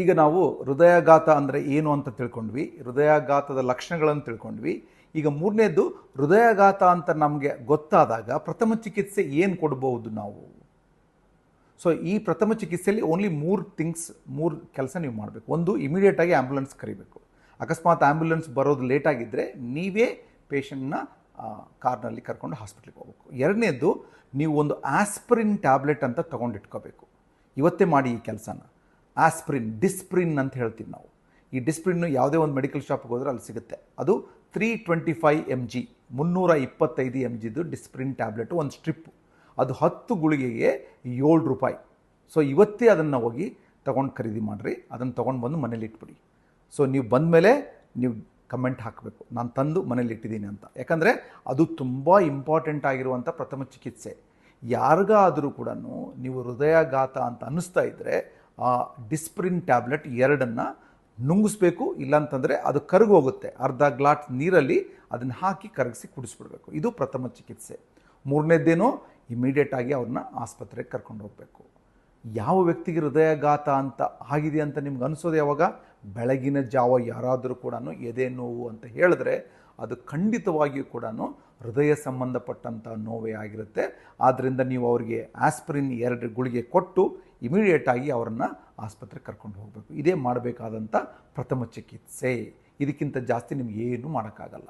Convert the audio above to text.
ಈಗ ನಾವು ಹೃದಯಾಘಾತ ಅಂದರೆ ಏನು ಅಂತ ತಿಳ್ಕೊಂಡ್ವಿ. ಹೃದಯಾಘಾತದ ಲಕ್ಷಣಗಳನ್ನು ತಿಳ್ಕೊಂಡ್ವಿ. ಈಗ ಮೂರನೇದು ಹೃದಯಾಘಾತ ಅಂತ ನಮಗೆ ಗೊತ್ತಾದಾಗ ಪ್ರಥಮ ಚಿಕಿತ್ಸೆ ಏನು ಕೊಡಬಹುದು ನಾವು? ಸೊ ಈ ಪ್ರಥಮ ಚಿಕಿತ್ಸೆಯಲ್ಲಿ ಓನ್ಲಿ ಮೂರು ಥಿಂಗ್ಸ್ ಮೂರು ಕೆಲಸ ನೀವು ಮಾಡಬೇಕು. ಒಂದು ಇಮಿಡಿಯೇಟಾಗಿ ಆ್ಯಂಬುಲೆನ್ಸ್ ಕರಿಬೇಕು. ಅಕಸ್ಮಾತ್ ಆ್ಯಂಬುಲೆನ್ಸ್ ಬರೋದು ಲೇಟ್ ಆಗಿದ್ದರೆ ನೀವೇ ಪೇಷಂಟ್ನ ಕಾರ್ನಲ್ಲಿ ಕರ್ಕೊಂಡು ಹಾಸ್ಪಿಟ್ಲಿಗೆ ಹೋಗ್ಬೇಕು. ಎರಡನೇದು, ನೀವು ಒಂದು ಆಸ್ಪ್ರಿನ್ ಟ್ಯಾಬ್ಲೆಟ್ ಅಂತ ತೊಗೊಂಡಿಟ್ಕೋಬೇಕು. ಇವತ್ತೇ ಮಾಡಿ ಈ ಕೆಲಸನ. ಆಸ್ಪ್ರಿನ್, ಡಿಸ್ಪ್ರಿನ್ ಅಂತ ಹೇಳ್ತೀವಿ ನಾವು. ಈ ಡಿಸ್ಪ್ರಿನ್ನು ಯಾವುದೇ ಒಂದು ಮೆಡಿಕಲ್ ಶಾಪ್ಗೆ ಹೋದ್ರೆ ಅಲ್ಲಿ ಸಿಗುತ್ತೆ. ಅದು three twenty five M G ಮುನ್ನೂರ ಇಪ್ಪತ್ತೈದು ಎಂ ಜಿದು ಡಿಸ್ಪ್ರಿನ್ ಟ್ಯಾಬ್ಲೆಟು, ಒಂದು ಸ್ಟ್ರಿಪ್ಪು ಅದು ಹತ್ತು ಗುಳಿಗೆಗೆ ಏಳು ರೂಪಾಯಿ. ಸೊ ಇವತ್ತೇ ಅದನ್ನು ಹೋಗಿ ತೊಗೊಂಡು ಖರೀದಿ ಮಾಡಿರಿ. ಅದನ್ನು ತೊಗೊಂಡು ಬಂದು ಮನೇಲಿ ಇಟ್ಬಿಡಿ. ಸೊ ನೀವು ಬಂದ ಮೇಲೆ ನೀವು ಕಮೆಂಟ್ ಹಾಕಬೇಕು. ನಾನು ತಂದು ಮನೇಲಿ ಇಟ್ಟಿದ್ದೀನಿ ಅಂತ. ಯಾಕಂದರೆ ಅದು ತುಂಬ ಇಂಪಾರ್ಟೆಂಟ್ ಆಗಿರುವಂಥ ಪ್ರಥಮ ಚಿಕಿತ್ಸೆ. ಯಾರಿಗಾದರೂ ಕೂಡ ನೀವು ಹೃದಯಾಘಾತ ಅಂತ ಅನ್ನಿಸ್ತಾ ಇದ್ದರೆ ಆ ಡಿಸ್ಪ್ರಿನ್ ಟ್ಯಾಬ್ಲೆಟ್ ಎರಡನ್ನು ನುಂಗಿಸ್ಬೇಕು, ಇಲ್ಲಾಂತಂದರೆ ಅದು ಕರಗೋಗುತ್ತೆ. ಅರ್ಧ ಗ್ಲಾಟ್ ನೀರಲ್ಲಿ ಅದನ್ನು ಹಾಕಿ ಕರಗಿಸಿ ಕುಡಿಸ್ಬಿಡ್ಬೇಕು. ಇದು ಪ್ರಥಮ ಚಿಕಿತ್ಸೆ. ಮೂರನೇದ್ದೇನೋ ಇಮಿಡಿಯೇಟಾಗಿ ಅವ್ರನ್ನ ಆಸ್ಪತ್ರೆಗೆ ಕರ್ಕೊಂಡು ಹೋಗಬೇಕು. ಯಾವ ವ್ಯಕ್ತಿಗೆ ಹೃದಯಘಾತ ಅಂತ ಆಗಿದೆ ಅಂತ ನಿಮ್ಗೆ ಅನಿಸೋದು ಯಾವಾಗ? ಬೆಳಗಿನ ಜಾವ ಯಾರಾದರೂ ಕೂಡ ಎದೆ ನೋವು ಅಂತ ಹೇಳಿದ್ರೆ ಅದು ಖಂಡಿತವಾಗಿಯೂ ಕೂಡ ಹೃದಯ ಸಂಬಂಧಪಟ್ಟಂಥ ನೋವೇ ಆಗಿರುತ್ತೆ. ಆದ್ದರಿಂದ ನೀವು ಅವರಿಗೆ ಆಸ್ಪ್ರಿನ್ ಎರಡು ಗುಳಿಗೆ ಕೊಟ್ಟು ಇಮಿಡಿಯೇಟಾಗಿ ಅವರನ್ನು ಆಸ್ಪತ್ರೆಗೆ ಕರ್ಕೊಂಡು ಹೋಗಬೇಕು. ಇದೇ ಮಾಡಬೇಕಾದಂಥ ಪ್ರಥಮ ಚಿಕಿತ್ಸೆ. ಇದಕ್ಕಿಂತ ಜಾಸ್ತಿ ನಿಮಗೆ ಏನೂ ಮಾಡೋಕ್ಕಾಗಲ್ಲ.